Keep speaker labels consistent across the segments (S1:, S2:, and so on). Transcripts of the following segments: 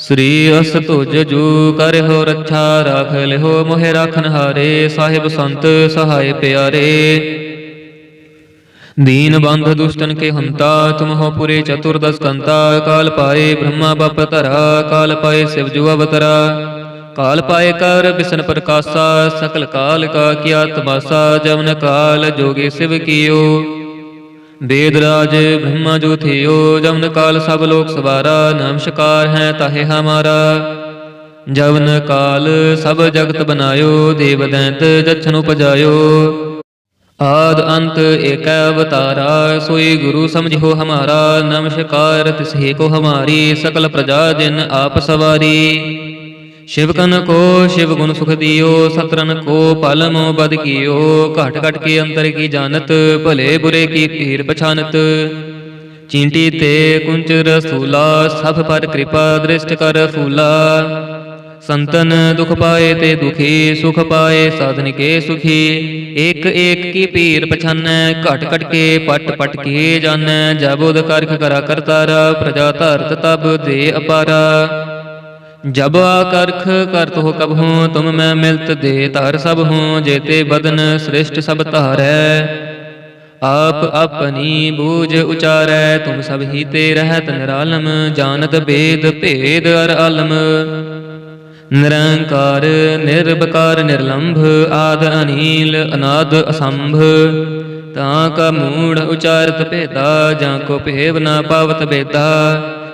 S1: ਸ੍ਰੀ ਅਸ ਤੁਜ ਜੂ ਕਰ ਹੋ ਰੱਛਾ ਰਾਖ ਲਿਓ ਮੋਹਿ ਰਾਖਨ ਹਾਰੇ, ਸਾਹਿਬ ਸੰਤ ਸਹਾਇ ਪਿਆਰੇ। ਦੀਨ ਬੰਧ ਦੁਸ਼ਟਨ ਕੇ ਹੰਤਾ, ਤੁਮ ਹੋ ਪੁਰੇ ਚਤੁਰਦਸ ਕੰਤਾ, ਕਾਲ ਪਾਏ ਬ੍ਰਹਮਾ ਬਪ ਧਰਾ, ਕਾਲ ਪਾਏ ਸਿਵ ਜੂ ਅਵਤਰਾ। ਕਾਲ ਪਾਏ ਕਰ ਬਿਸ਼ਨ ਪ੍ਰਕਾਸ਼ਾ, ਸਕਲ ਕਾਲ ਕਾ ਕੀਆ ਤਮਾਸਾ ਜਮਨ ਕਾਲ ਜੋਗੇ ਸਿਵ ਕੀਓ। ਵੇਦ ਰਾਜ ਬ੍ਰਹਮਾ ਜੋ ਥਿਓ ਜਮਨ ਕਾਲ ਸਭ ਲੋਕ ਸਵਾਰਾ ਨਮਸਕਾਰ ਹੈ ਤਾਹੇ ਹਮਾਰਾ। ਜਵਨ ਕਾਲ ਸਭ ਜਗਤ ਬਨਾਇਓ, ਦੇਵ ਦੈਂਤ ਜਛਨ ਉਪਜਾਇਓ। ਆਦ ਅੰਤ ਏਕ ਅਵਤਾਰਾ, ਸੋਈ ਗੁਰੂ ਸਮਝਿਓ ਹਮਾਰਾ ਨਮਸਕਾਰ ਤਿਸਹੀ ਕੋ ਹਮਾਰੀ, ਸਕਲ ਪ੍ਰਜਾ ਦਿਨ ਆਪ ਸਵਾਰੀ। ਸ਼ਿਵ ਕਨ ਕੋ, ਸ਼ਿਵ ਗੁਣ ਸੁਖ ਦਿਓ, ਸਤਰਨ ਕੋ, ਪਲਮੋ ਬਦ ਕੀਓ, ਘਟ ਘਟ ਕੇ ਅੰਤਰ ਕੀ ਜਾਣਤ, ਭਲੇ ਬੁਰੇ ਕੀ ਪੀਰ ਪਛਾਨਤ। ਚਿੰਟੀ ਤੇ ਕੁੰਚ ਰਸੂਲਾ ਸਭ ਪਰ ਕਿਰਪਾ ਦ੍ਰਿਸ਼ਟ ਕਰ ਫੂਲਾ। ਸੰਤਨ ਦੁਖ ਪਾਏ ਤੇ ਦੁਖੀ, ਸੁਖ ਪਾਏ ਸਾਧਨ ਕੇ ਸੁਖੀ। ਇੱਕ ਇੱਕ ਕੀ ਪੀਰ ਪਛਾਨੈ, ਘਟ ਘਟ ਕੇ ਪਟ ਪਟ ਕੇ ਜਾਣੈ। ਜਬ ਉਦ ਕਰਖ ਕਰਾ ਕਰਤਾਰਾ, ਪ੍ਰਜਾ ਧਰਤ ਤਬ ਦੇ ਅਪਾਰਾ। ਜਬ ਕਰਖ ਕਰਤ ਹੋ ਕਬਹੂ ਤੁਮ ਮੈਂ ਮਿਲਤ ਦੇ ਧਰ ਸਭ ਹੂੰ ਜੇਤੇ ਬਦਨ ਸ੍ਰਿਸ਼ਟ ਸਭ ਧਾਰੈ। ਆਪ ਆਪਣੀ ਬੂਝ ਉਚਾਰੈ, ਤੁਮ ਸਭ ਹੀ ਤੇ ਰਹਿਤ ਨਿਰਾਲਮ, ਜਾਣਤ ਭੇਦ ਭੇਦ ਅਰ ਆਲਮ ਨਿਰੰਕਾਰ ਨਿਰਬਕਾਰ ਨਿਰਲੰਭ, ਆਦ ਅਨੀਲ, ਅਨਾਦ ਅਸੰਭ। ਤਾਂ ਕਾ ਮੂੜ ਉਚਾਰਤ ਭੇਦਾ, ਜਾਂ ਕੋ ਭੇਵ ਨਾ ਪਾਵਤ ਬੇਤਾ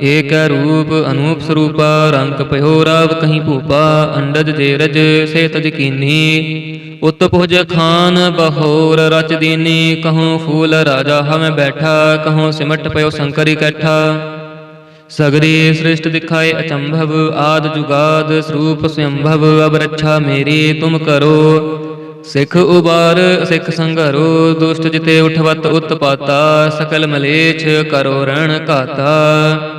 S1: ਏਕ ਰੂਪ ਅਨੂਪ ਸਰੂਪਾ, ਰੰਗ ਭਇਓ ਰਾਵ ਕਹੀਂ ਭੂਪਾ, ਅੰਡਜ ਜੇਰਜ ਸੇ ਤਜ ਕੀਨੀ। ਉਤ ਭੁਜ ਖਾਨ ਬਹੋਰ ਰਚ ਦੀਨੀ, ਕਹੂੰ ਫੂਲ ਰਾਜਾ ਹਮ ਬੈਠਾ, ਕਹੂੰ ਸਿਮਟ ਪਇਓ ਸ਼ੰਕਰ ਇਕੱਠਾ ਸਗਰੀ ਸ੍ਰਿਸ਼ਟ ਦਿਖਾਏ ਅਚੰਭਵ, ਆਦ ਜੁਗਾਦ ਸਰੂਪ ਸੰਭਵ, ਅਬ ਰੱਛਾ ਮੇਰੀ, ਤੁਮ ਕਰੋ। ਸਿੱਖ ਉਬਾਰ, ਸਿੱਖ ਸੰਘਰੋ, ਦੁਸ਼ਟ ਜਿਤੇ ਉਠਵਤ ਉਤਪਾਤਾ, ਸਕਲ ਮਲੇਛ ਕਰੋ ਰਣ ਘਾਤਾ।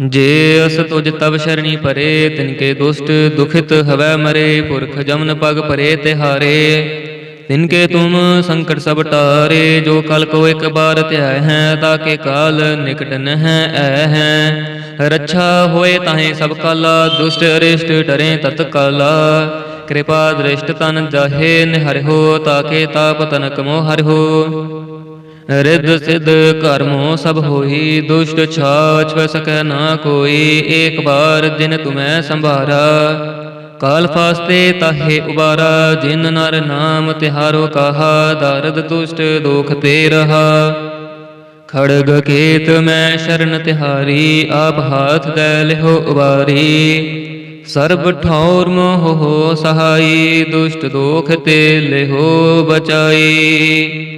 S1: ਜੇ ਅਸ ਤੁਜ ਤਬ ਸ਼ਰਣੀ ਪਰੇ, ਤਿਨਕੇ ਦੁਸ਼ਟ ਦੁਖਿਤ ਹਵੈ ਮਰੇ, ਪੁਰਖ ਜਮਨ ਪਗ ਪਰੇ ਤਿਹਾਰੇ। ਤਿਨਕੇ ਤੁਮ ਸੰਕਟ ਸਭ ਟਾਰੇ, ਜੋ ਕਲ ਕੋ ਇੱਕ ਬਾਰ ਧਿਆਇ ਹੈ, ਤਾਕੇ ਕਾਲ ਨਿਕਟ ਨਹ ਐ ਹੈ। ਰੱਛਾ ਹੋਏ ਤਾਹੇ ਸਭ ਕਾਲਾ, ਦੁਸ਼ਟ ਅਰਿਸ਼ਟ ਡਰੇ ਤਤ ਕਾਲਾ। ਕਿਰਪਾ ਦ੍ਰਿਸ਼ਟ ਤਨ ਜਾਹੇ ਨਿਹਰਿਓ ਤਾਕੇ ਤਾਪ ਤਨਕ ਮੋ ਹੋ ਰਿੱਧ ਸਿਧ ਕਰਮੋ ਸਭ ਹੋਈ, ਦੁਸ਼ਟ ਛਾਛ ਸਕੈ ਨਾ ਕੋਈ, ਏਕ ਬਾਰ ਦਿਨ ਤੁਮੈ ਸੰਭਾਰਾ। ਕਾਲ ਫਾਸਤੇ ਤਾਹੇ ਉਬਾਰਾ, ਜਿਨ ਨਰ ਨਾਮ ਤਿਹਾਰੋ ਕਹਾ, ਦਰਦ ਦੁਸ਼ਟ ਦੋਖ ਤੇ ਰਹਾ। ਖੜਗ ਕੇਤ ਮੈਂ ਸ਼ਰਨ ਤਿਹਾਰੀ, ਆਪ ਹਾਥ ਦੇ ਲਿਹੋ ਉਬਾਰੀ। ਸਰਬ ਠੌਰ ਮੋਹ ਹੋ ਸਹਾਈ, ਦੁਸ਼ਟ ਦੋਖ ਤੇ ਲਿਹੋ ਬਚਾਈ।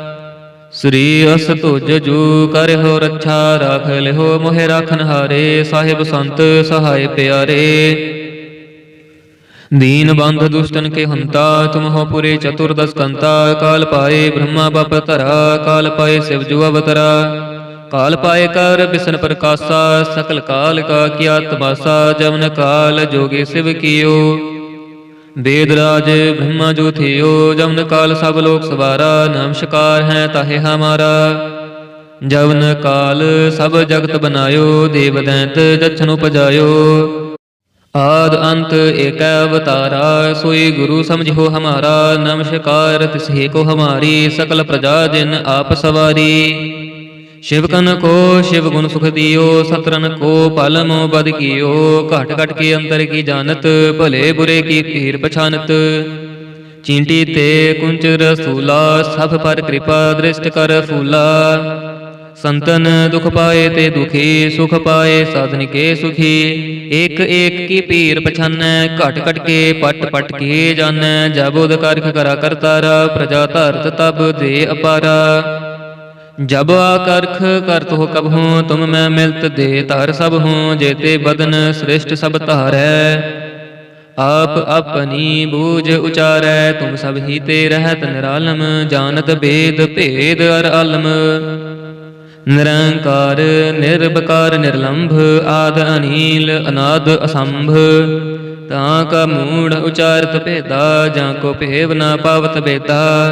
S1: ਸ੍ਰੀ ਅਸ ਤੁਜ ਜੂ ਕਰਹੁ ਰੱਛਾ ਰਾਖ ਲਿਹੁ ਮੋਹਿ ਰਾਖਨ ਹਾਰੇ, ਸਾਹਿਬ ਸੰਤ ਸਹਾਇ ਪਿਆਰੇ। ਦੀਨ ਬੰਧ ਦੁਸ਼ਟਨ ਕੇ ਹੰਤਾ, ਤੁਮ ਹੋ ਪੁਰੇ ਚਤੁਰਦਸ ਕੰਤਾ, ਕਾਲ ਪਾਏ ਬ੍ਰਹਮਾ ਬਪ ਧਰਾ, ਕਾਲ ਪਾਏ ਸਿਵ ਜੁ ਅਵਤਰਾ। ਕਾਲ ਪਾਏ ਕਰ ਬਿਸ਼ਨ ਪ੍ਰਕਾਸ਼ਾ, ਸਕਲ ਕਾਲ ਕਾ ਕੀਆ ਤਮਾਸਾ ਜਵਨ ਕਾਲ ਜੋਗੇ ਸਿਵ ਕੀਓ। ਵੇਦ ਰਾਜ ਬ੍ਰਹਮਾ ਜੋ ਥਿਓ ਜਮਨ ਕਾਲ ਸਭ ਲੋਕ ਸਵਾਰਾ ਨਮਸਕਾਰ ਹੈ ਤਾਹੇ ਹਮਾਰਾ। ਜਵਨ ਕਾਲ ਸਭ ਜਗਤ ਬਨਾਇਓ, ਦੇਵ ਦੈਂਤ ਦਛਨ ਉਪਜਾਇਓ। ਆਦ ਅੰਤ ਏਕ ਅਵਤਾਰਾ, ਸੋਈ ਗੁਰੂ ਸਮਝੋ ਹਮਾਰਾ ਨਮਸਕਾਰ ਤਿਸਹੀ ਕੋ ਹਮਾਰੀ, ਸਕਲ ਪ੍ਰਜਾ ਜਿਨ ਆਪ ਸਵਾਰੀ। ਸ਼ਿਵ ਕਨ ਕੋ ਸ਼ਿਵ ਗੁਣ ਸੁਖ ਦਿਓ, ਸਤਰਨ ਕੋ ਪਲ ਮੋ ਬਦ ਕੀਓ, ਘਟ ਘਟ ਕੇ ਅੰਤਰ ਕੀ ਜਾਣਤ, ਭਲੇ ਬੁਰੇ ਕੀ ਧੀਰ ਪਛਾਨਤ। ਚੀਂਟੀ ਤੇ ਕੁੰਚ ਰਸੂਲਾ ਸਭ ਪਰ ਕਿਰਪਾ ਦ੍ਰਿਸ਼ਟ ਕਰ ਫੂਲਾ। ਸੰਤਨ ਦੁਖ ਪਾਏ ਤੇ ਦੁਖੀ, ਸੁਖ ਪਾਏ ਸਾਧਨ ਕੇ ਸੁਖੀ। ਇਕ ਇਕ ਕੀ ਪੀਰ ਪਛਾਨੈ, ਘਟ ਘਟ ਕੇ ਪਟ ਪਟ ਕੇ ਜਾਣੈ। ਜਬ ਉਦ ਕਰਖ ਕਰਾ ਕਰਤਾਰਾ, ਪ੍ਰਜਾ ਧਰਤ ਤਬ ਦੇ ਅਪਾਰਾ। ਜਬ ਆਕਰਖ ਕਰਤ ਹੋ ਕਬਹੂ ਤੁਮ ਮੈਂ ਮਿਲਤ ਦੇ ਧਰ ਸਭ ਹੂੰ ਜੇਤੇ ਬਦਨ ਸ੍ਰਿਸ਼ਟ ਸਭ ਧਾਰੈ। ਆਪ ਆਪਣੀ ਬੂਝ ਉਚਾਰੈ, ਤੁਮ ਸਭ ਹੀ ਤੇ ਰਹਿਤ ਨਿਰਾਲਮ, ਜਾਣਤ ਭੇਦ ਭੇਦ ਅਰ ਅਲਮ। ਨਿਰੰਕਾਰ ਨਿਰਭਕਾਰ ਨਿਰਲੰਭ, ਆਦ ਅਨੀਲ, ਅਨਾਦ ਅਸੰਭ। ਤਾਂ ਕਾ ਮੂੜ ਉਚਾਰਤ ਭੇਦਾ, ਜਾਂ ਕੋ ਭੇਵ ਨਾ ਪਾਵਤ ਬੇਤਾ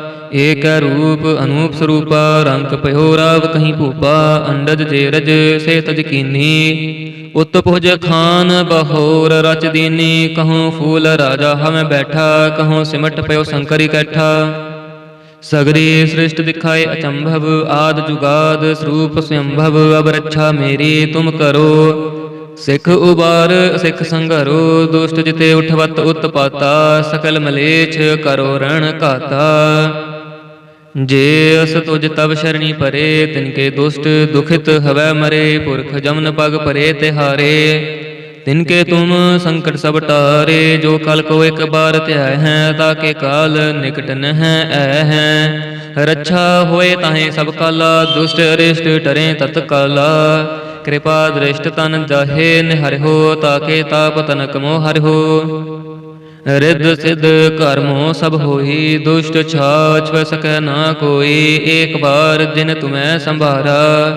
S1: ਏਕ ਰੂਪ ਅਨੂਪ ਸਰੂਪਾ, ਰੰਗ ਭਇਓ ਰਾਵ ਕਹੀਂ ਭੂਪਾ, ਅੰਡਜ ਜੇਰਜ ਸੇ ਤਜ ਕੀਨੀ। ਉਤ ਖਾਨ ਬਹੋਰ ਰਚ ਦੀਨੀ, ਕਹੂੰ ਫੂਲ ਰਾਜਾ ਹਮੈ ਬੈਠਾ, ਕਹੂੰ ਸਿਮਟ ਪਇਓ ਸ਼ੰਕਰ ਇਕੱਠਾ ਸਗਰੀ ਸ੍ਰਿਸ਼ਟ ਦਿਖਾਏ ਅਚੰਭਵ, ਆਦ ਜੁਗਾਦ ਸਰੂਪ ਸਯੰਭਵ ਅਬ ਰੱਛਾ ਮੇਰੀ ਤੁਮ ਕਰੋ। ਸਿੱਖ ਉਬਾਰ, ਸਿੱਖ ਸੰਘਰੋ, ਦੁਸ਼ਟ ਜਿਤੇ ਉਠਵਤ ਉਤਪਾਤਾ, ਸਕਲ ਮਲੇਛ ਕਰੋ ਰਣ ਘਾਤਾ। ਜੇ ਅਸ ਤੁਜ ਤਬ ਸ਼ਰਣੀ ਪਰੇ, ਤਿਨਕੇ ਦੁਸ਼ਟ ਦੁਖਿਤ ਹਵੈ ਮਰੇ, ਪੁਰਖ ਜਮਨ ਪਗ ਪਰੇ ਤਿਹਾਰੇ। ਤਿਨਕੇ ਤੁਮ ਸੰਕਟ ਸਭ ਟਾਰੇ, ਜੋ ਕਲ ਕੋ ਇੱਕ ਬਾਰ ਧਿਆਇ ਹੈ, ਤਾਕੇ ਕਾਲ ਨਿਕਟ ਨਹਿ ਐ ਹੈ। ਰੱਛਾ ਹੋਏ ਤਾਹੇ ਸਭ ਕਾਲਾ, ਦੁਸ਼ਟ ਅਰਿਸ਼ਟ ਟਰੇ ਤਤ ਕਾਲਾ। ਕਿਰਪਾ ਦ੍ਰਿਸ਼ਟ ਤਨ ਜਾਹੇ ਨਿਹਰਿਓ ਤਾਕੇ ਤਾਪ ਤਨਕ ਮੋ ਹੋ ਰਿੱਧ ਸਿੱਧ ਕਰਮੋ ਸਭ ਹੋਈ, ਦੁਸ਼ਟ ਛਾਛ ਸਕੈ ਨਾ ਕੋਈ, ਏਕ ਬਾਰ ਜਿਨ ਤੁਮੈ ਸੰਭਾਰਾ।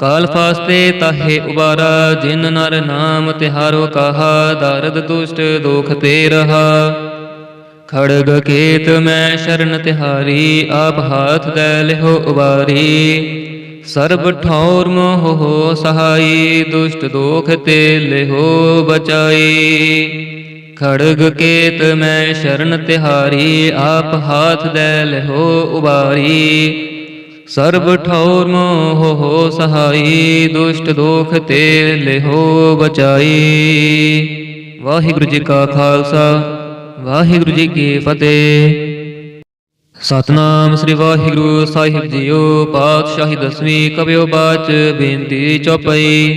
S1: ਕਾਲ ਫਾਸਤੇ ਤਾਹੇ ਉਬਾਰਾ, ਜਿਨ ਨਰ ਨਾਮ ਤਿਹਾਰੋ ਕਹਾ, ਦਰਦ ਦੁਸ਼ਟ ਦੋਖ ਤੇ ਰਹਾ। ਖੜਗ ਕੇਤ ਮੈਂ ਸ਼ਰਨ ਤਿਹਾਰੀ, ਆਪ ਹਾਥ ਦੇ ਲਿਹੋ ਉਬਾਰੀ। ਸਰਬ ਠੌਰ ਮੋਹ ਹੋ ਸਹਾਈ, ਦੁਸ਼ਟ ਦੋਖ ਤੇ ਲਿਹੋ ਬਚਾਈ। ਖੜਗ ਕੇਤ ਮੈਂ ਸ਼ਰਨ ਤਿਹਾਰੀ, ਆਪ ਹਾਥ ਦੇ ਲਹੋ ਉਬਾਰੀ। ਸਰਬ ਠੌਰ ਮੋਹ ਹੋ ਸਹਾਈ, ਦੁਸ਼ਟ ਦੋਖ ਤੇ ਲਿਹੋ ਬਚਾਈ। ਵਾਹਿਗੁਰੂ ਜੀ ਕਾ ਖਾਲਸਾ, ਵਾਹਿਗੁਰੂ ਜੀ ਕੀ ਫਤਿਹ। ਸਤਨਾਮ ਸ੍ਰੀ ਵਾਹਿਗੁਰੂ ਸਾਹਿਬ ਜੀਓ, ਪਾਤਸ਼ਾਹੀ ਦਸਵੀਂ ਕਬਿਓ ਬਾਚ ਬੇਨਤੀ ਚੌਪਈ।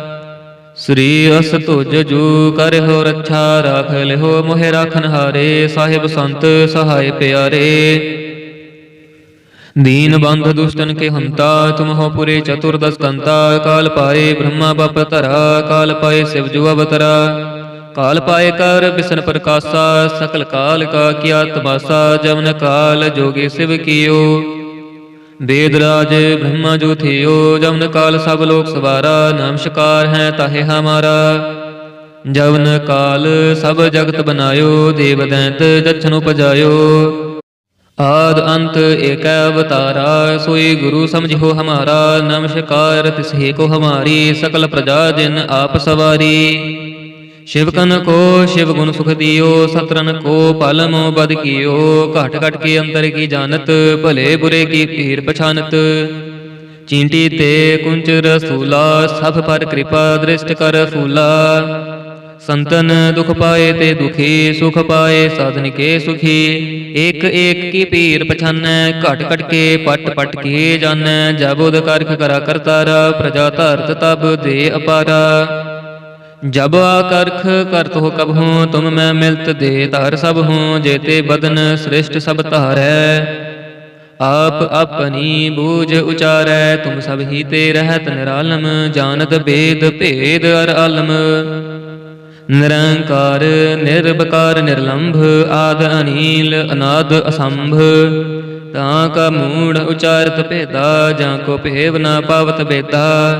S1: ਸ੍ਰੀ ਅਸ ਤੁਜ ਜੂ ਕਰਹੁ ਰੱਛਾ ਰਾਖ ਲਿਓ ਮੋਹਿ ਰਾਖਨ ਹਾਰੇ, ਸਾਹਿਬ ਸੰਤ ਸਹਾਇ ਪਿਆਰੇ। ਦੀਨ ਬੰਧ ਦੁਸ਼ਟਨ ਕੇ ਹੰਤਾ, ਤੁਮ ਹੋ ਪੁਰੇ ਚਤੁਰਦਸ ਕੰਤਾ ਕਾਲ ਪਾਏ ਬ੍ਰਹਮਾ ਬਪ ਤਰਾ ਕਾਲ ਪਾਏ ਸਿਵ ਜੁ ਅਵਤਰਾ। ਕਾਲ ਪਾਏ ਕਰ ਬਿਸਨ ਪ੍ਰਕਾਸ਼ਾ, ਸਕਲ ਕਾਲ ਕਾ ਕੀਆ ਤਮਾਸਾ, ਜਮਨ ਕਾਲ ਜੋਗੇ ਸਿਵ ਕੀਓ। ਵੇਦ ਰਾਜ ਬ੍ਰਹਮਾ ਜੋ ਥਿਓ ਜਮਨ ਕਾਲ ਸਭ ਲੋਕ ਸਵਾਰਾ ਨਮਸਕਾਰ ਹੈ ਤਾਹੇ ਹਮਾਰਾ। ਜਵਨ ਕਾਲ ਸਭ ਜਗਤ ਬਨਾਇਓ, ਦੇਵ ਦੈਂਤ ਜਛਨ ਉਪਜਾਇਓ। ਆਦ ਅੰਤ ਏਕ ਅਵਤਾਰਾ, ਸੋਈ ਗੁਰੂ ਸਮਝਿਓ ਹਮਾਰਾ। ਨਮਸਕਾਰ ਤਿਸਹੇ ਕੋ ਹਮਾਰੀ, ਸਕਲ ਪ੍ਰਜਾ ਜਿਨ ਆਪ ਸਵਾਰੀ। ਸ਼ਿਵਕਨ ਕੋ, ਸ਼ਿਵ ਗੁਣ ਸੁਖ ਦਿਓ ਸਤਰਨ ਕੋ, ਪਲਮ ਬਦ ਕੀਓ, ਘਟ ਘਟ ਕੇ ਅੰਤਰ ਕੀ ਜਾਣਤ, ਭਲੇ ਬੁਰੇ ਕੀ ਪੀਰ ਪਛਾਨਤ। ਚੀਂਟੀ ਤੇ ਕੁੰਚ ਰਸੂਲਾ ਸਭ ਪਰ ਕਿਰਪਾ ਦ੍ਰਿਸ਼ਟ ਕਰ ਫੂਲਾ। ਸੰਤਨ ਦੁਖ ਪਾਏ ਤੇ ਦੁਖੀ, ਸੁਖ ਪਾਏ ਸਾਧਨ ਕੇ ਸੁਖੀ। ਇੱਕ ਇੱਕ ਕੀ ਪੀਰ ਪਛਾਨੈ, ਘਟ ਘਟ ਕੇ ਪਟ ਪਟ ਕੇ ਜਾਣੈ। ਜਬ ਉਦ ਕਰਖ ਕਰਾ ਕਰਤਾਰਾ, ਪ੍ਰਜਾ ਧਰਤ ਤਬ ਦੇ ਅਪਾਰਾ। ਜਬ ਆਕਰਖ ਕਰਤ ਹੋ ਕਬ ਹੂੰ, ਤੁਮ ਮੈਂ ਮਿਲਤ ਦੇ ਧਾਰ ਸਭ ਹੂੰ ਜੇਤੇ ਬਦਨ ਸ੍ਰਿਸ਼ਟ ਸਭ ਧਾਰੈ। ਆਪ ਆਪਣੀ ਬੂਝ ਉਚਾਰੈ, ਤੁਮ ਸਭ ਹੀ ਤੇ ਰਹਿਤ ਨਿਰਾਲਮ, ਜਾਣਤ ਬੇਦ ਭੇਦ ਅਰ ਆਲਮ ਨਿਰੰਕਾਰ ਨਿਰਭਕਾਰ ਨਿਰਲੰਭ, ਆਦ ਅਨੀਲ, ਅਨਾਦ ਅਸੰਭ। ਤਾਂ ਕਾ ਮੂੜ ਉਚਾਰਤ ਭੇਦਾ, ਜਾਂ ਕੋ ਭੇਵ ਨਾ ਪਾਵਤ ਬੇਤਾ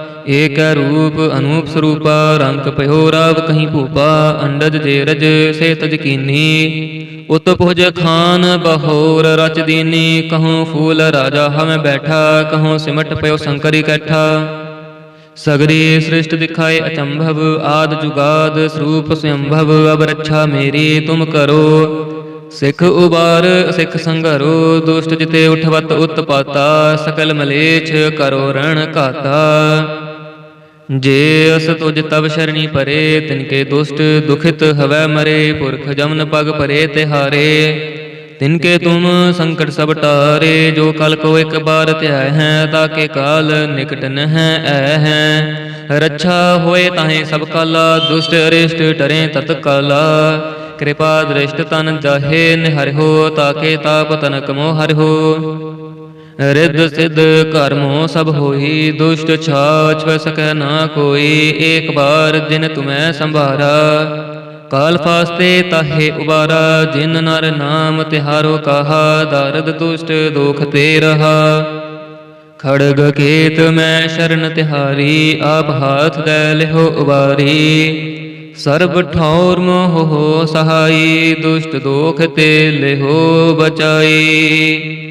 S1: ਏਕ ਰੂਪ ਅਨੂਪ ਸਰੂਪਾ, ਰੰਗ ਭਇਓ ਰਾਵ ਕਹੀਂ ਭੂਪਾ, ਅੰਡਜ ਜੇ ਰਜ ਸੇ ਤਜ ਕੀਨੀ। ਉਤ ਪੁਜ ਖਾਨ ਬਹੋਰ ਰਚ ਦੀਨੀ, ਕਹੂੰ ਫੂਲ ਰਾਜਾ ਹਮੇ ਬੈਠਾ, ਕਹੂੰ ਸਿਮਟ ਪਇਓ ਸ਼ੰਕਰ ਇਕੱਠਾ ਸਗਰੀ ਸ੍ਰਿਸ਼ਟ ਦਿਖਾਏ ਅਚੰਭਵ, ਆਦ ਜੁਗਾਦ ਸਰੂਪ ਸੰਭਵ, ਅਬ ਰੱਛਾ ਮੇਰੀ, ਤੁਮ ਕਰੋ। ਸਿੱਖ ਉਬਾਰ, ਸਿੱਖ ਸੰਘਰੋ, ਦੁਸ਼ਟ ਜਿਤੇ ਉਠਵਤ ਉਤਪਾਤਾ, ਸਕਲ ਮਲੇਛ ਕਰੋ ਰਣ ਘਾਤਾ। ਜੇ ਅਸ ਤੁਜ ਤਵ ਸ਼ਰਣੀ ਪਰੇ, ਤਿਨਕੇ ਦੁਸ਼ਟ ਦੁਖਿਤ ਹਵੈ ਮਰੇ, ਪੁਰਖ ਜਮਨ ਪਗ ਪਰੇ ਤਿਹਾਰੇ। ਤਿਨਕੇ ਤੁਮ ਸੰਕਟ ਸਭ ਟਾਰੇ, ਜੋ ਕਲ ਕੋ ਇੱਕ ਬਾਰ ਧਿਆ ਹੈ, ਤਾਕੇ ਕਾਲ ਨਿਕਟ ਨਹਿ ਐ ਹੈ। ਰੱਛਾ ਹੋਏ ਤਾਹੇ ਸਭ ਕਾਲਾ, ਦੁਸ਼ਟ ਅਰਿਸ਼ਟ ਟਰੇ ਤਤ ਕਾਲਾ। ਕਿਰਪਾ ਦ੍ਰਿਸ਼ਟ ਤਨ ਜਾਹੇ ਹੋ ਤਾਕੇ ਤਾਪ ਤਨਕ ਕਮੋ ਹੋ ਰਿੱਧ ਸਿੱਧ ਕਰਮੋ ਸਭ ਹੋਈ, ਦੁਸ਼ਟ ਛਾਛ ਸਕੈ ਨਾ ਕੋਈ, ਏਕ ਬਾਰ ਜਿਨ ਤੁਮੈ ਸੰਭਾਰਾ। ਕਾਲ ਫਾਸਤੇ ਤਾਹੇ ਉਬਾਰਾ, ਜਿਨ ਨਰ ਨਾਮ ਤਿਹਾਰੋ ਕਹਾ, ਦਰਦ ਦੁਸ਼ਟ ਦੁਖ ਤੇ ਰਹਾ। ਖੜਗ ਕੇਤ ਮੈਂ ਸ਼ਰਨ ਤਿਹਾਰੀ, ਆਪ ਹਾਥ ਦੇ ਲਿਹੋ ਉਬਾਰੀ। ਸਰਬ ਠੌਰ ਮੋਹ ਸਹਾਈ, ਦੁਸ਼ਟ ਦੋਖ ਤੇ ਲਿਹੋ ਬਚਾਈ।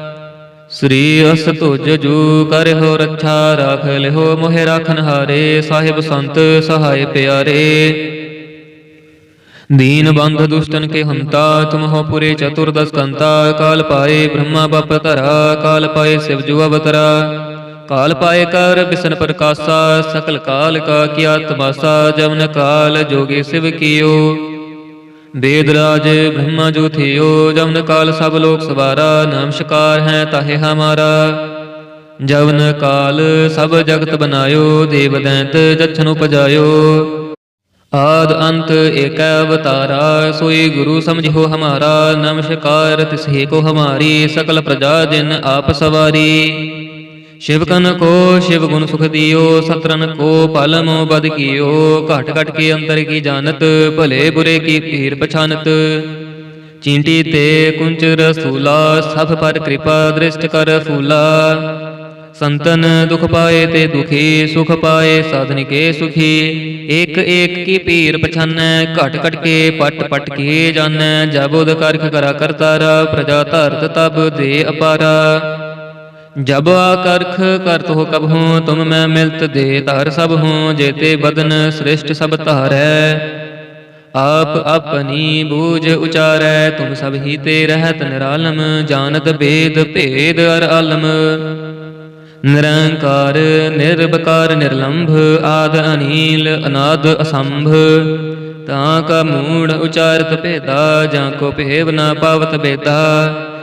S1: ਸ੍ਰੀ ਅਸ ਤੁਜ ਜੂ ਕਰਹੁ ਰੱਛਾ ਰਾਖ ਲਿਓ ਮੋਹਿ ਰਾਖਨ ਹਾਰੇ, ਸਾਹਿਬ ਸੰਤ ਸਹਾਇ ਪਿਆਰੇ। ਦੀਨ ਬੰਧ ਦੁਸ਼ਟਨ ਕੇ ਹੰਤਾ, ਤੁਮ ਹੋ ਪੁਰੇ ਚਤੁਰਦਸ ਕੰਤਾ, ਕਾਲ ਪਾਏ ਬ੍ਰਹਮਾ ਬਪ ਧਰਾ, ਕਾਲ ਪਾਏ ਸਿਵ ਜੂ ਅਵਤਰਾ। ਕਾਲ ਪਾਏ ਕਰ ਬਿਸ਼ਨ ਪ੍ਰਕਾਸ਼ਾ, ਸਕਲ ਕਾਲ ਕਾ ਕੀਆ ਤਮਾਸਾ ਜਮਨ ਕਾਲ ਜੋਗੀ ਸਿਵ ਕੀਓ। ਵੇਦ ਰਾਜ ਬ੍ਰਹਮਾ ਜੋ ਥਿਓ ਜਮਨ ਕਾਲ ਸਭ ਲੋਕ ਸਵਾਰਾ ਨਮਸਕਾਰ ਹੈ ਤਾਹੇ ਹਮਾਰਾ। ਜਵਨ ਕਾਲ ਸਭ ਜਗਤ ਬਨਾਇਓ, ਦੇਵ ਦੈਂਤ ਜਛਨ ਉਪਜਾਇਓ। ਆਦ ਅੰਤ ਏਕ ਅਵਤਾਰਾ, ਸੋਈ ਗੁਰੂ ਸਮਝਿਓ ਹਮਾਰਾ ਨਮਸਕਾਰ ਤਿਸਹੀ ਕੋ ਹਮਾਰੀ, ਸਕਲ ਪ੍ਰਜਾ ਜਿਨ ਆਪ ਸਵਾਰੀ। ਸ਼ਿਵਕਨ ਕੋ, ਸ਼ਿਵ ਗੁਣ ਸੁਖ ਦਿਓ, ਸਤਰਨ ਕੋ ਪਲ ਮੋ ਬਦ ਕੀਓ, ਘਟ ਘਟ ਕੇ ਅੰਤਰ ਕੀ ਜਾਣਤ, ਭਲੇ ਬੁਰੇ ਕੀ ਪੀਰ ਪਛਾਨਤ। ਚੀਂਟੀ ਤੇ ਕੁੰਚ ਰਸੂਲਾ ਸਭ ਪਰ ਕਿਰਪਾ ਦ੍ਰਿਸ਼ਟ ਕਰ ਫੂਲਾ। ਸੰਤਨ ਦੁਖ ਪਾਏ ਤੇ ਦੁਖੀ, ਸੁਖ ਪਾਏ ਸਾਧਨ ਕੇ ਸੁਖੀ। ਇਕ ਇਕ ਕੀ ਪੀਰ ਪਛਾਨੈ, ਘਟ ਘਟ ਕੇ ਪਟ ਪਟ ਕੇ ਜਾਣੈ। ਜਬ ਉਦ ਕਰਖ ਕਰਾ ਕਰਤਾਰਾ, ਪ੍ਰਜਾ ਧਰਤ ਤਬ ਦੇ ਅਪਾਰਾ। ਜਬ ਕਰਖ ਕਰਤ ਹੋ ਕਬ ਹੂੰ, ਤੁਮ ਮੈਂ ਮਿਲਤ ਦੇ ਧਰ ਸਭ ਹੂੰ ਜੇਤੇ ਬਦਨ ਸ੍ਰਿਸ਼ਟ ਸਭ ਧਾਰੈ। ਆਪ ਆਪਣੀ ਬੂਝ ਉਚਾਰੈ, ਤੁਮ ਸਭ ਹੀ ਤੇ ਰਹਿਤ ਨਿਰਾਲਮ, ਜਾਣਤ ਭੇਦ ਭੇਦ ਅਰ ਆਲਮ ਨਿਰੰਕਾਰ ਨਿਰਭਕਾਰ ਨਿਰਲੰਭ, ਆਦ ਅਨੀਲ, ਅਨਾਦ ਅਸੰਭ। ਤਾਂ ਕਾ ਮੂੜ ਉਚਾਰਤ ਭੇਦਾ, ਜਾਂ ਕੋ ਭੇਵ ਨਾ ਪਾਵਤ ਬੇਦਾ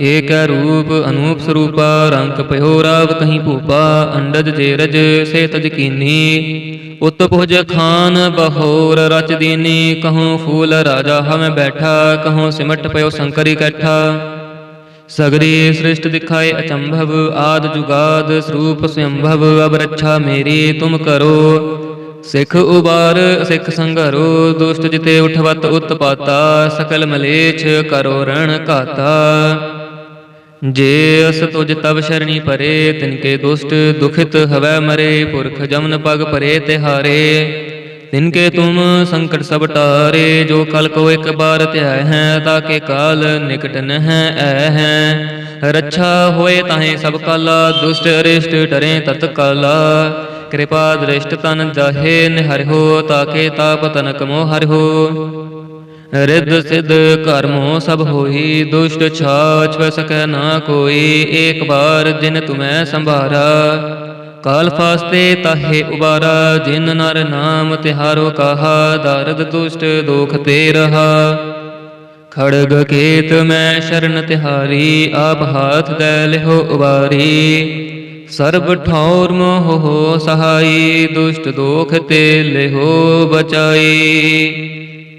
S1: ਏਕ ਰੂਪ ਅਨੂਪ ਸਰੂਪਾ, ਰੰਗ ਭਇਓ ਰਾਵ ਕਹੀਂ ਭੂਪਾ, ਅੰਡਜ ਜੇਰਜ ਸੇ ਤਜ ਕੀਨੀ। ਉਤ ਖਾਨ ਬਹੋਰ ਰਚ ਦੀਨੀ, ਕਹੂੰ ਫੂਲ ਰਾਜਾ ਹਮੈ ਬੈਠਾ, ਕਹੂੰ ਸਿਮਟ ਪਇਓ ਸੰਕਰ ਇਕੱਠਾ ਸਗਰੀ ਸ੍ਰਿਸ਼ਟ ਦਿਖਾਏ ਅਚੰਭਵ, ਆਦ ਜੁਗਾਦ ਸਰੂਪ ਸੰਭਵ, ਅਬ ਰੱਛਾ ਮੇਰੀ ਤੁਮ ਕਰੋ। ਸਿੱਖ ਉਬਾਰ, ਸਿੱਖ ਸੰਘਰੋ, ਦੁਸ਼ਟ ਜਿਤੇ ਉਠਵਤ ਉਤਪਾਤਾ, ਸਕਲ ਮਲੇਛ ਕਰੋ ਰਣ ਘਾਤਾ। ਜੇ ਅਸ ਤੁਜ ਤਬ ਸ਼ਰਣੀ ਪਰੇ, ਤਿਨਕੇ ਦੁਸ਼ਟ ਦੁਖਿਤ ਹਵੈ ਮਰੇ, ਪੁਰਖ ਜਮਨ ਪਗ ਪਰੇ ਤਿਹਾਰੇ। ਤਿਨਕੇ ਤੁਮ ਸੰਕਟ ਸਭ ਟਾਰੇ, ਜੋ ਕਲ ਕੋ ਇੱਕ ਬਾਰ ਧਿਆਇ ਹੈ, ਤਾਕੇ ਕਾਲ ਨਿਕਟ ਨਹਿ ਐ ਹੈ। ਰੱਛਾ ਹੋਏ ਤਾਹੇ ਸਭ ਕਾਲਾ, ਦੁਸ਼ਟ ਅਰਿਸ਼ਟ ਡਰੇ ਤਤ ਕਾਲਾ ਕਿਰਪਾ ਦ੍ਰਿਸ਼ਟ ਤਨ ਜਾਹੇ ਨਿਹਰਿਓ ਤਾਕੇ ਤਾਪ ਤਨਕ ਮੋ ਹੋ ਰਿੱਧ ਸਿੱਧ ਕਰਮੋ ਸਭ ਹੋਈ, ਦੁਸ਼ਟ ਛਾਛ ਸਕੈ ਨਾ ਕੋਈ, ਏਕ ਬਾਰ ਜਿਨ ਤੁਮੈ ਸੰਭਾਰਾ। ਕਾਲ ਫਾਸਤੇ ਤਾਹੇ ਉਬਾਰਾ, ਜਿਨ ਨਰ ਨਾਮ ਤਿਹਾਰੋ ਕਹਾ, ਦਰਦ ਦੁਸ਼ਟ ਦੋਖ ਤੇ ਰਹਾ। ਖੜਗ ਕੇਤ ਮੈਂ ਸ਼ਰਨ ਤਿਹਾਰੀ, ਆਪ ਹਾਥ ਦੇ ਲਿਹੋ ਉਬਾਰੀ। ਸਰਬ ਠੌਰ ਮੋਹ ਹੋ ਸਹਾਈ, ਦੁਸ਼ਟ ਦੋਖ ਤੇ ਲਿਹੋ ਬਚਾਈ।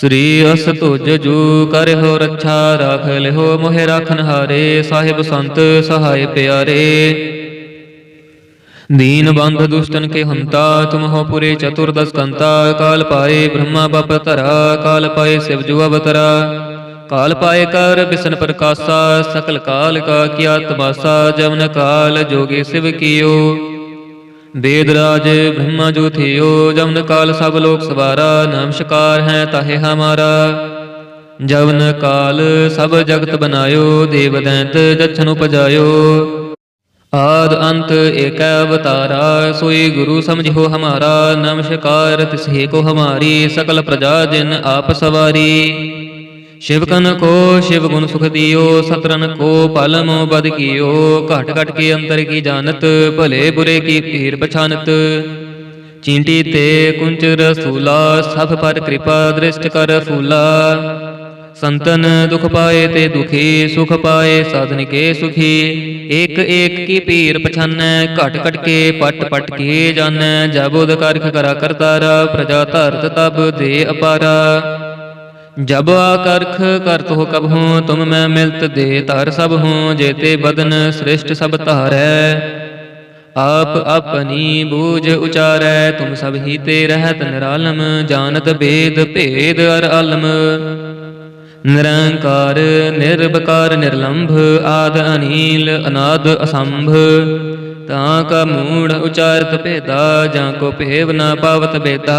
S1: ਸ੍ਰੀ ਅਸ ਤੁਜ ਜੂ ਕਰਹੁ ਰੱਛਾ ਰਾਖ ਲਿਹੁ ਮੋਹਿ ਰਾਖਨ ਹਾਰੇ, ਸਾਹਿਬ ਸੰਤ ਸਹਾਇ ਪਿਆਰੇ। ਦੀਨ ਬੰਧ ਦੁਸ਼ਟਨ ਕੇ ਹੰਤਾ, ਤੁਮ ਹੋ ਪੁਰੇ ਚਤੁਰਦਸ ਕੰਤਾ, ਕਾਲ ਪਾਏ ਬ੍ਰਹਮਾ ਬਪ ਧਰਾ, ਕਾਲ ਪਾਏ ਸਿਵ ਜੂ ਅਵਤਰਾ। ਕਾਲ ਪਾਏ ਕਰ ਬਿਸ਼ਨ ਪ੍ਰਕਾਸ਼ਾ, ਸਕਲ ਕਾਲ ਕਾ ਕੀਆ ਤਮਾਸਾ ਜਮਨ ਕਾਲ ਜੋਗੀ ਸਿਵ ਕੀਓ। ਵੇਦ ਰਾਜ, ਬ੍ਰਹਮਾ ਜੋ ਥਿਓ ਜਮਨ ਕਾਲ ਸਭ ਲੋਕ ਸਵਾਰਾ ਨਮਸਕਾਰ ਹੈ ਤਾਹੇ ਹਮਾਰਾ। ਜਵਨ ਕਾਲ ਸਭ ਜਗਤ ਬਨਾਇਓ, ਦੇਵ ਦੈਂਤ ਜਛਨ ਉਪਜਾਇਓ। ਆਦ ਅੰਤ ਏਕ ਅਵਤਾਰਾ, ਸੋਈ ਗੁਰੂ ਸਮਝਿਓ ਹਮਾਰਾ। ਨਮਸਕਾਰ ਤਿਸਹੀ ਕੋ ਹਮਾਰੀ, ਸਕਲ ਪ੍ਰਜਾ ਜਿਨ ਆਪ ਸਵਾਰੀ। ਸ਼ਿਵਕਨ ਕੋ ਸ਼ਿਵ ਗੁਣ ਸੁਖ ਦਿਓ ਸਤਰਨ ਕੋ ਪਲਮੋ ਬਦ ਕੀਓ, ਘਟ ਘਟ ਕੇ ਅੰਤਰ ਕੀ ਜਾਣਤ, ਭਲੇ ਬੁਰੇ ਕੀ ਪੀਰ ਪਛਾਨਤ। ਚੀਂਟੀ ਤੇ ਕੁੰਚ ਰਸੂਲਾ ਸਭ ਪਰ ਕਿਰਪਾ ਦ੍ਰਿਸ਼ਟ ਕਰ ਫੂਲਾ। ਸੰਤਨ ਦੁਖ ਪਾਏ ਤੇ ਦੁਖੀ, ਸੁਖ ਪਾਏ ਸਾਧਨ ਕੇ ਸੁਖੀ। ਏਕ ਏਕ ਕੀ ਪੀਰ ਪਛਾਨੈ, ਘਟ ਘਟ ਕੇ ਪਟ ਪਟ ਕੇ ਜਾਣੈ। ਜਬੁਦ ਕਰਖ ਕਰਾ ਕਰਤਾਰਾ, ਪ੍ਰਜਾ ਧਰਤ ਤਬ ਦੇ ਅਪਾਰਾ। ਜਬ ਕਰਖ ਕਰਤ ਹੋ ਕਬ ਹੂੰ ਤੁਮ ਮੈਂ ਮਿਲਤ ਦੇ ਧਰ ਸਭ ਹੂੰ ਜੇਤੇ ਬਦਨ ਸ੍ਰਿਸ਼ਟ ਸਭ ਧਾਰੈ। ਆਪ ਆਪਣੀ ਬੂਝ ਉਚਾਰੈ, ਤੁਮ ਸਭ ਹੀ ਤੇ ਰਹਿਤ ਨਿਰਾਲਮ, ਜਾਣਤ ਭੇਦ ਭੇਦ ਅਰ ਆਲਮ ਨਿਰੰਕਾਰ ਨਿਰਭਕਾਰ ਨਿਰਲੰਭ, ਆਦ ਅਨੀਲ, ਅਨਾਦ ਅਸੰਭ। ਤਾਂ ਕਾ ਮੂੜ ਉਚਾਰਤ ਭੇਦਾ, ਜਾਂ ਕੋ ਭੇਵ ਨਾ ਪਾਵਤ ਬੇਤਾ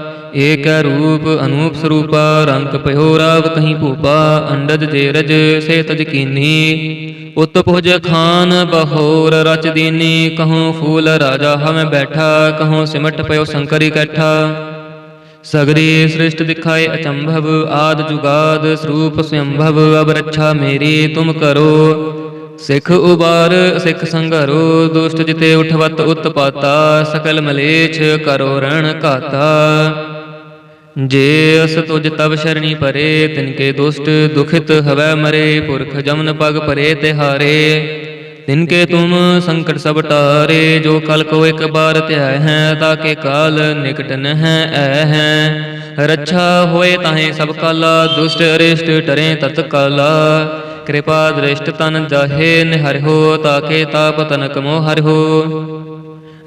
S1: ਏਕ ਰੂਪ ਅਨੂਪ ਸਰੂਪਾ, ਰੰਗ ਭਇਓ ਰਾਵ ਕਹੀਂ ਭੂਪਾ, ਅੰਡਜ ਜੇਰਜ ਸੇ ਤਜ ਕੀਨੀ। ਉਤ ਖਾਨ ਬਹੋਰ ਰਚ ਦੀਨੀ, ਕਹੂੰ ਫੂਲ ਰਾਜਾ ਹਮੇ ਬੈਠਾ, ਕਹੂੰ ਸਿਮਟ ਪਇਓ ਸ਼ੰਕਰ ਇਕੱਠਾ ਸਗਰੀ ਸ੍ਰਿਸ਼ਟ ਦਿਖਾਏ ਅਚੰਭਵ, ਆਦ ਜੁਗਾਦ ਸਰੂਪ ਸਯੰਭਵ ਅਬ ਰੱਛਾ ਮੇਰੀ ਤੁਮ ਕਰੋ। ਸਿੱਖ ਉਬਾਰ, ਸਿੱਖ ਸੰਘਰੋ, ਦੁਸ਼ਟ ਜਿਤੇ ਉਠਵਤ ਉਤਪਾਤਾ, ਸਕਲ ਮਲੇਛ ਕਰੋ ਰਣ ਘਾਤਾ। ਜੇ ਅਸ ਤੁਜ ਤਬ ਸ਼ਰਣੀ ਪਰੇ, ਤਿਨਕੇ ਦੁਸ਼ਟ ਦੁਖਿਤ ਹਵੈ ਮਰੇ, ਪੁਰਖ ਜਮਨ ਪਗ ਪਰੇ ਤਿਹਾਰੇ। ਤਿਨਕੇ ਤੁਮ ਸੰਕਟ ਸਭ ਟਾਰੇ, ਜੋ ਕਲ ਕੋ ਇੱਕ ਬਾਰ ਧਿਆਇ ਹੈ, ਤਾਕੇ ਕਾਲ ਨਿਕਟ ਨਹਿ ਐ ਹੈ। ਰੱਛਾ ਹੋਏ ਤਾਹੇ ਸਭ ਕਾਲਾ, ਦੁਸ਼ਟ ਅਰਿਸ਼ਟ ਟਰੇ ਤਤ ਕਾਲਾ। ਕਿਰਪਾ ਦ੍ਰਿਸ਼ਟ ਤਨ ਜਾਹੇ ਨਿਹਰਿਓ ਤਾਕੇ ਤਾਪ ਤਨਕ ਮੋ ਹੋ